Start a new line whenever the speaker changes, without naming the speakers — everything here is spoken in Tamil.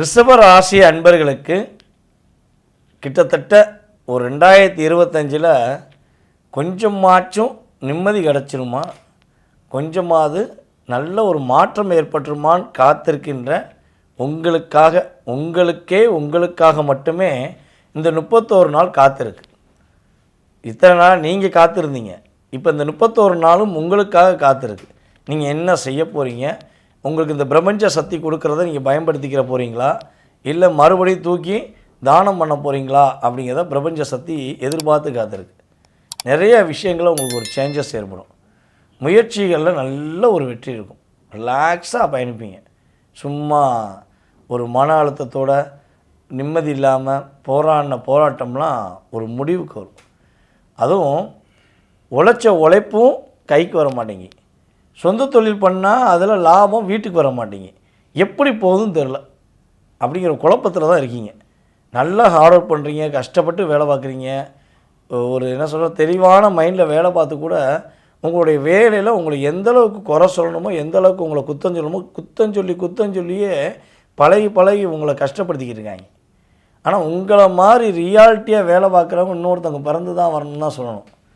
ரிஷப ராசி அன்பர்களுக்கு கிட்டத்தட்ட ஒரு ரெண்டாயிரத்தி இருபத்தஞ்சில் கொஞ்சமாச்சும் நிம்மதி கிடச்சிருமா? கொஞ்சமாவது நல்ல ஒரு மாற்றம் ஏற்பட்டுருமான்னு காத்திருக்கின்ற உங்களுக்காக உங்களுக்கே உங்களுக்காக மட்டுமே இந்த முப்பத்தோரு நாள் காத்திருக்கு. இத்தனை நாள் நீங்கள் காத்திருந்தீங்க. இப்போ இந்த முப்பத்தோரு நாளும் உங்களுக்காக காத்திருக்கு. நீங்கள் என்ன செய்ய போகிறீங்க உங்களுக்கு இந்த பிரபஞ்ச சக்தி கொடுக்குறத நீங்கள் பயன்படுத்திக்கிற போகிறீங்களா இல்லை மறுபடியும் தூக்கி தானம் பண்ண போகிறீங்களா அப்படிங்கிறத பிரபஞ்ச சக்தி எதிர்பார்த்து காத்திருக்கு. நிறைய விஷயங்களில் உங்களுக்கு ஒரு சேஞ்சஸ் ஏற்படும். முயற்சிகளில் நல்ல ஒரு வெற்றி இருக்கும். ரிலாக்ஸாக பயணிப்பீங்க. சும்மா ஒரு மன அழுத்தத்தோட நிம்மதி இல்லாமல் போராடின போராட்டம்லாம் ஒரு முடிவுக்கு வரும். அதுவும் உழைச்ச உழைப்பும் கைக்கு வர மாட்டேங்கி சொந்த தொழில் பண்ணால் அதில் லாபம் வீட்டுக்கு வர மாட்டீங்க. எப்படி போகுதுன்னு தெரில அப்படிங்கிற குழப்பத்தில் தான் இருக்கீங்க. நல்லா ஹார்ட் ஒர்க் பண்ணுறீங்க கஷ்டப்பட்டு வேலை பார்க்குறீங்க. ஒரு என்ன சொல்கிற தெளிவான மைண்டில் வேலை பார்த்து கூட உங்களுடைய வேலையில் உங்களை எந்த அளவுக்கு குறை சொல்லணுமோ எந்த அளவுக்கு உங்களை குத்தம் சொல்லணுமோ குத்தம் சொல்லி குத்தம் சொல்லியே பழகி பழகி உங்களை கஷ்டப்படுத்திக்கிட்டு இருக்காங்க. ஆனால் உங்களை மாதிரி ரியாலிட்டியாக வேலை பார்க்குறவங்க இன்னொருத்தவங்க பிறந்து தான் வரணும்னு தான் சொல்லணும்.